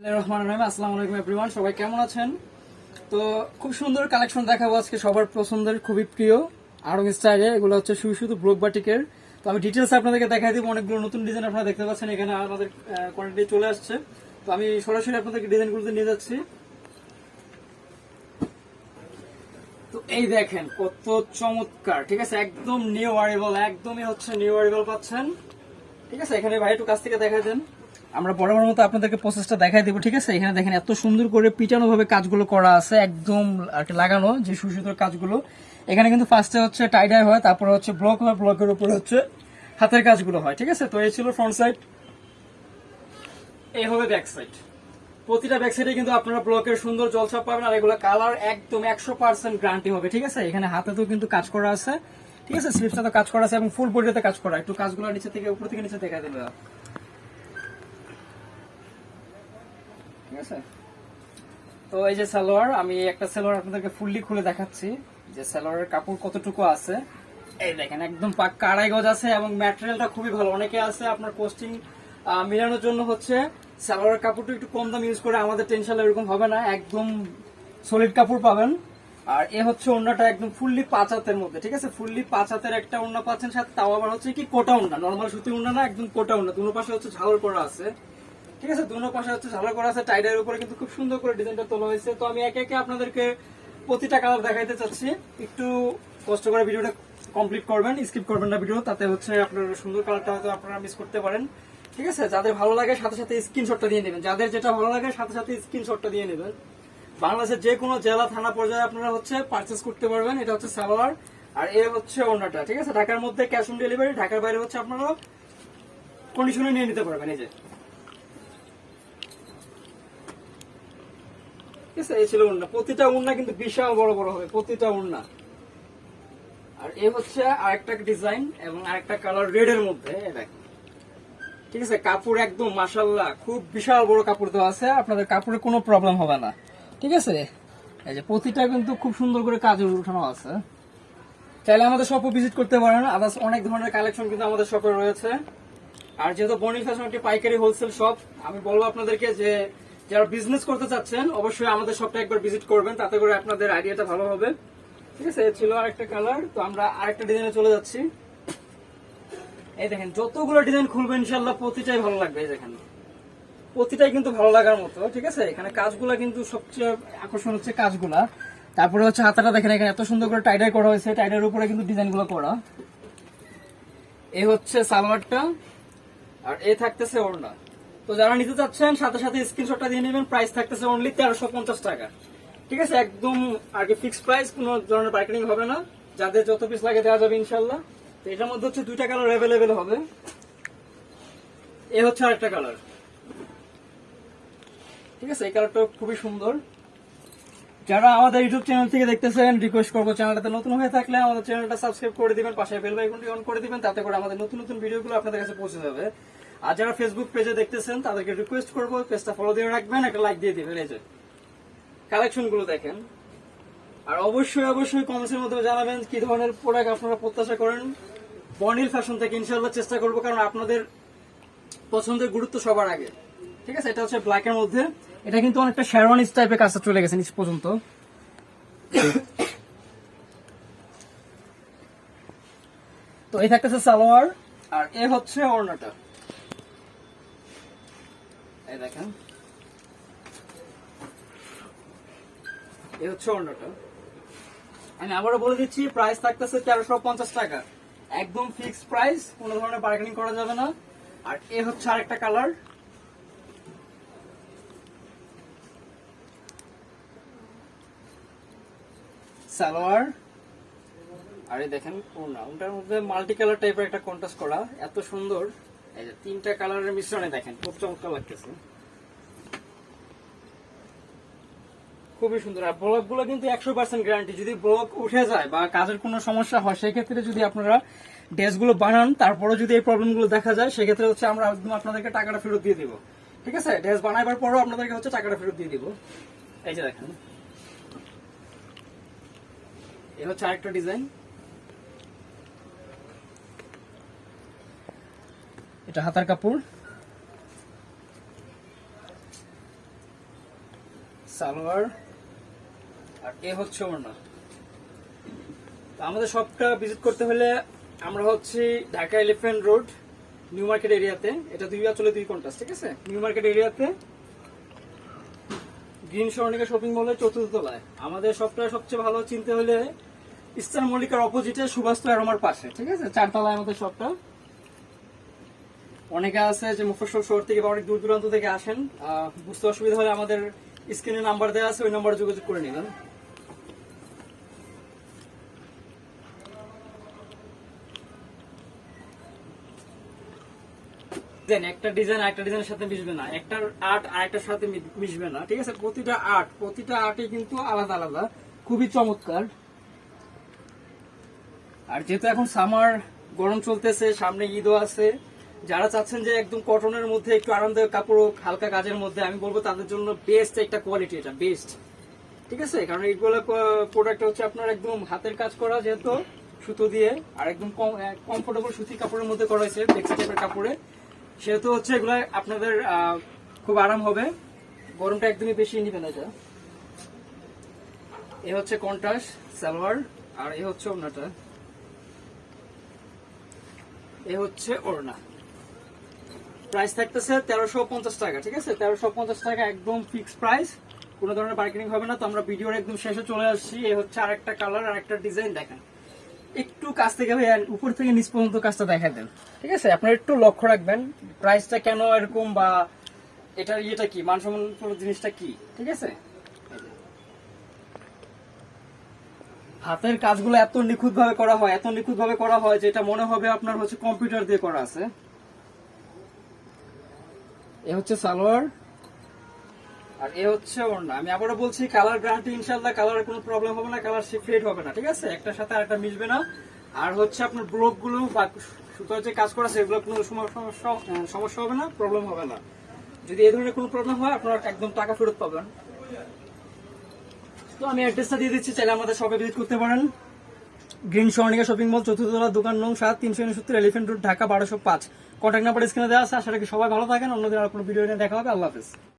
রহমান আলাইকুম এভরিওয়ান, সবাই কেমন আছেন? তো খুব সুন্দর কালেকশন দেখাবো আজকে সবার পছন্দের, খুবই প্রিয় আরং স্টাইলে। এগুলো হচ্ছে শুধু শুধু ব্লক বাটিকের। তো আমি ডিটেলস আপনাদেরকে দেখাই দিব, অনেকগুলো নতুন ডিজাইন আপনারা দেখতে পাচ্ছেন, এখানে আমাদের কোয়ান্টিটি চলে আসছে। তো আমি সরাসরি আপনাদেরকে ডিজাইনগুলোতে নিয়ে যাচ্ছি। তো এই দেখেন, কত চমৎকার, ঠিক আছে? একদম নিউ আরিবল একদমই হচ্ছে নিউ আরিবল পাচ্ছেন। ঠিক আছে, এখানে ভাই একটু কাছ থেকে দেখা দেন। আমরা বরাবর মতো আপনাদেরকে প্রসেসটা দেখাই দেবো, ঠিক আছে? এখানে দেখেন এত সুন্দর করে পিটানো ভাবে কাজগুলো করা আছে, একদম লাগানো, যে সুসুতোর কাজগুলো। এখানে কিন্তু ফার্স্টে হচ্ছে টাইডাই হয়, তারপরে হচ্ছে ব্লক হয় ব্লকের উপরে হচ্ছে হাতের কাজগুলো হয়, ঠিক আছে? তো এই ছিল ফ্রন্ট সাইড এই হবে ব্যাক সাইড প্রতিটা ব্যাক সাইডে কিন্তু আপনারা ব্লকের সুন্দর জলছাপ পাবেন, আর এগুলো কালার একদম একশো পার্সেন্ট গ্যারান্টি হবে, ঠিক আছে? এখানে হাতে হাতেতেও কিন্তু কাজ করা আছে, ঠিক আছে? স্লিপসটা তো কাজ করা আছে এবং ফুল বডিতে কাজ করা। একটু কাজগুলো নিচে থেকে, উপর থেকে নিচে দেখা দেবে তো এই যে সালোয়ার, আমি একটা সালোয়ার আপনাদেরকে ফুললি খুলে দেখাচ্ছি। যে সালোয়ারের কাপড় কতটুকু আছে? এই দেখেন, একদম পাক্কা আড়াই গজ আছে এবং ম্যাটেরিয়ালটা খুবই ভালো। অনেকে আছে আপনার পোস্টিং মিলানোর জন্য হচ্ছে সালোয়ারের কাপড়টা একটু কম দাম ইউজ করে, আমাদের টেনশন এরকম হবে না, একদম সলিড কাপড় পাবেন। আর এ হচ্ছে ওড়নাটা একদম ফুললি পাঁচ হাতের মধ্যে, ঠিক আছে? ফুললি পাঁচ হাতের একটা ওড়না পাচ্ছেন সাথে, তাও আবার হচ্ছে কি কোটা ওড়না নর্মাল সুতি ওড়না না, একদম কোটা ওড়না দুনো পাশে হচ্ছে ঝালর করা আছে। ঠিক আছে, দুনো পাশে হচ্ছে ঝালর করা আছে টাইডের উপরে কিন্তু খুব সুন্দর করে ডিজাইনটা তোলা হয়েছে। তো আমি একে একে আপনাদেরকে প্রতিটা কালার দেখাইতে চাচ্ছি। একটু কষ্ট করে ভিডিওটা কমপ্লিট করবেন স্কিপ করবেন না ভিডিও, তাতে হচ্ছে আপনার সুন্দর কালারটা হয়তো আপনারা মিস করতে পারেন। ঠিক আছে, যাদের ভালো লাগে সাথে সাথে স্ক্রিনশটটা দিয়ে নেবেন। যাদের যেটা ভালো লাগে সাথে সাথে স্ক্রিনশটটা দিয়ে নেবেন। বাংলাদেশের যে কোনো জেলা, থানা, পর্যায়ে আপনারা হচ্ছে পারচেস করতে পারবেন। এটা হচ্ছে সালোয়ার, আর এ হচ্ছে ওনাটা ঠিক আছে? ঢাকার মধ্যে ক্যাশ অন ডেলিভারি ঢাকার বাইরে হচ্ছে আপনারা কন্ডিশনে নিয়ে নিতে পারবেন, এই যে। ছিল উন্না। প্রতিটা উন্না কিন্তু বিশাল বড় বড় হবে, প্রতিটা উন্না। আর এ হচ্ছে আরেকটা ডিজাইন এবং আরেকটা কালার রেড এর মধ্যে ঠিক আছে, কাপড় একদম মাসাল্লাহ খুব বিশাল বড় কাপড় দেওয়া আছে, আপনাদের কাপড়ে কোনো প্রবলেম হবে না। ঠিক আছে? এই যে প্রতিটা কিন্তু খুব সুন্দর করে কাজের উঠানো আছে। চাইলে আমাদের শপও ভিজিট করতে পারেন আদার্স অনেক ধরনের কালেকশন কিন্তু আমাদের শপে রয়েছে। আর যেহেতু বনি ফ্যাশন একটি পাইকারি হোলসেল শপ আমি বলব আপনাদেরকে যে যারা বিজনেস করতে চাচ্ছেন, অবশ্যই আমাদের শপটা একবার ভিজিট করবেন, তাতে করে আপনাদের আইডিয়াটা ভালো হবে। ঠিক আছে ছিল আরেকটা কালার তো আমরা আরেকটা ডিজাইনে চলে যাচ্ছি। এই দেখেন, যতগুলো ডিজাইন খুলবেন ইনশাল্লাহ প্রতিটাই ভালো লাগবে, এই দেখেন। প্রতিটাই কিন্তু ভালো লাগার মতো, ঠিক আছে? এখানে কাজগুলা কিন্তু সবচেয়ে আকর্ষণ হচ্ছে কাজগুলা। তারপরে হচ্ছে হাতাটা দেখেন, এখানে এত সুন্দর করে টাইডাই করা হয়েছে টাইডার উপরে কিন্তু ডিজাইনগুলো করা। এই হচ্ছে সালোয়ারটা, আর এ থাকতেছে ওড়না। তো যারা নিতে চাচ্ছেন, সাথে সাথে স্ক্রিনশটটা দিয়ে নেবেন। প্রাইস থাকতেছে অনলি তেরোশো পঞ্চাশ টাকা। ঠিক আছে? একদম আর কি ফিক্স প্রাইস কোনো ধরনের বার্গেনিং হবে না। যাদের যত পিস লাগে দেওয়া যাবে ইনশাল্লাহ। তো এটার মধ্যে হচ্ছে দুইটা কালার অ্যাভেলেবেল হবে। এ হচ্ছে আরেকটা কালার ঠিক আছে? এই কালারটা খুবই সুন্দর। যারা আমাদের ইউটিউব চ্যানেল থেকে দেখতেছেন রিকোয়েস্ট করব চ্যানেলটাতে নতুন হয়ে থাকলে আমাদের চ্যানেলটা সাবস্ক্রাইব করে দিবেন পাশে বেল আইকনটি অন করে দিবেন, তাতে করে আমাদের নতুন নতুন ভিডিওগুলো আপনাদের কাছে পৌঁছে যাবে। আর যারা ফেসবুক পেজে দেখতেছেন, তাদেরকে রিকোয়েস্ট করব পেজটা ফলো দিয়ে রাখবেন, একটা লাইক দিয়ে দিবেন, এই যে। কালেকশনগুলো দেখেন। আর অবশ্যই অবশ্যই কমেন্টসের মধ্যে জানাবেন কি ধরনের প্রোডাক্ট আপনারা প্রত্যাশা করেন। বর্নিল ফ্যাশন থেকে ইনশাল্লাহ চেষ্টা করব, কারণ আপনাদের পছন্দের গুরুত্ব সবার আগে। ঠিক আছে? এটা হচ্ছে ব্ল্যাক এর মধ্যে। এটা কিন্তু অনেকটা শেরওয়ানিস টাইপের কাজটা চলে গেছে নিচ পর্যন্ত। তো এই থাকতেছে সালোয়ার, আর এ হচ্ছে ওড়নাটা। এই দেখেন। এ হচ্ছে আমি আবারও বলে দিচ্ছি প্রাইস থাকতেছে তেরোশো পঞ্চাশ টাকা। একদম ফিক্সড প্রাইস ধরনের বার্গেনিং করা যাবে না। আর এ হচ্ছে আরেকটা কালার সালোয়ার। আর এই দেখেন ওটার মধ্যে মাল্টি কালার টাইপের একটা কন্ট্রাস্ট করা। এত সুন্দর। এই যে তিনটা কালারের মিশ্রণে দেখেন, খুব চমৎকার লাগতেছে। খুবই সুন্দর। আর ব্লকগুলো কিন্তু একশো পার্সেন্ট গ্যারান্টি যদি ব্লক উঠে যায় বা কাজের কোনো সমস্যা হয়, সেক্ষেত্রে যদি আপনারা ড্রেসগুলো বানান তারপরে যদি এই প্রবলেমগুলো দেখা যায়, সেক্ষেত্রে হচ্ছে আমরা একদম আপনাদেরকে টাকাটা ফেরত দিয়ে দিব। ঠিক আছে? ড্রেস বানাবার পরও আপনাদেরকে হচ্ছে টাকাটা ফেরত দিয়ে দিব। এই যে দেখেন। এ হচ্ছে আরেকটা ডিজাইন। এটা হাতার কাপড়। সালোয়ার। আর এ হচ্ছে ওড়না। আমাদের শপটা ভিজিট করতে হলে আমরা হচ্ছে Dhaka elephant road new market এরিয়াতে এটা দুই চলে দুই কন্টাস ঠিক আছে? নিউ মার্কেট এরিয়াতে গ্রিন স্বর্ণিকা শপিং মলের চতুর্থ তলায়। আমাদের শপটা সবচেয়ে ভালো চিনতে হলে ইস্টার্ন মল্লিকার অপোজিটে সুভাষ অ্যারোমার পাশে, ঠিক আছে? চারতলায় আমাদের শপটা অনেকে আছে যে মুফসল শহর থেকে অনেক দূর দূরান্ত থেকে আসেন বুঝতে অসুবিধা হলে আমাদের স্ক্রিনে নাম্বার দেওয়া আছে, ওই নাম্বারে যোগাযোগ করে নেবেন। একটা ডিজাইন একটা ডিজাইনের সাথে মিশবে না। একটার আর্ট আরেকটার সাথে মিশবে না, ঠিক আছে? প্রতিটা আর্ট প্রতিটা আর্টই কিন্তু আলাদা আলাদা, খুবই চমৎকার। আর যেহেতু এখন সামার গরম চলতেছে, সামনে ঈদও আছে যারা চাচ্ছেন যে একদম কটনের মধ্যে একটু আরামদায়ক কাপড় হালকা কাজের মধ্যে, আমি বলব তাদের জন্য বেস্ট একটা কোয়ালিটি এটা বেস্ট ঠিক আছে? কারণ এইগুলো প্রোডাক্ট হচ্ছে আপনার একদম হাতের কাজ করা যেহেতু, সুতো দিয়ে, আর একদম কমফোর্টেবল সুতি কাপড়ের মধ্যে করা হয়েছে ফ্লেক্সি টাইপের কাপড়ে। সেহেতু হচ্ছে এগুলো আপনাদের খুব আরাম হবে। গরমটা একদমই বেশি নিবে না এটা। এ হচ্ছে কন্ট্রাস্ট সালোয়ার, আর এ হচ্ছে ওড়নাটা। এ হচ্ছে ওড়না। প্রাইস থাকতেছে তেরোশো টাকা, ঠিক আছে? তেরোশো টাকা একদম ফিক্স প্রাইস কোনো ধরনের হবে না, তো আমরা ভিডিওর একদম শেষে চলে আসছি। হচ্ছে কালার আর একটা ডিজাইন দেখেন। একটু থেকে উপর থেকে নিচ পর্যন্ত কাজটা দেখা দেন, ঠিক আছে? আপনারা একটু লক্ষ্য রাখবেন প্রাইসটা কেন এরকম বা এটার ইয়েটা কি মানসম্মান জিনিসটা কি, ঠিক আছে? হাতের কাজগুলো এত নিখুঁত ভাবে করা হয়, এত নিখুঁত ভাবে করা হয় যে এটা মনে হবে আপনার হচ্ছে কম্পিউটার দিয়ে করা আছে। এ হচ্ছে সালোয়ার, আর এ হচ্ছে ওড়না। আমি আবারও বলছি কালার গ্যারান্টি ইনশাল্লাহ কালারের কোনো প্রবলেম হবে না কালার ফেড হবে না, ঠিক আছে? একটার সাথে আরেকটা মিশবে না। আর হচ্ছে আপনার ব্লকগুলো বা সুতোর যে কাজ করা এগুলো কোনো সমস্যা হবে না প্রবলেম হবে না। যদি এই ধরনের কোনো প্রবলেম হয়, আপনারা একদম টাকা ফেরত পাবেন। তো আমি অ্যাড্রেসটা দিয়ে দিচ্ছি, চাইলে আমাদের শপে ভিজিট করতে পারেন। গ্রিন স্বর্ণিকা শপিং মল, চতুর্থতলা দোকান নং সাত, তিনশো উনসত্তর এলিফেন্ট রোড ঢাকা, বারোশো পাঁচ। কন্ট্যাক্ট নাম্বার স্ক্রিনে দেওয়া আছে। আশা রাখি সবাই ভালো থাকেন। অন্যদিন আর কোনো ভিডিও নিয়ে দেখা হবে। আল্লাহ হাফেজ।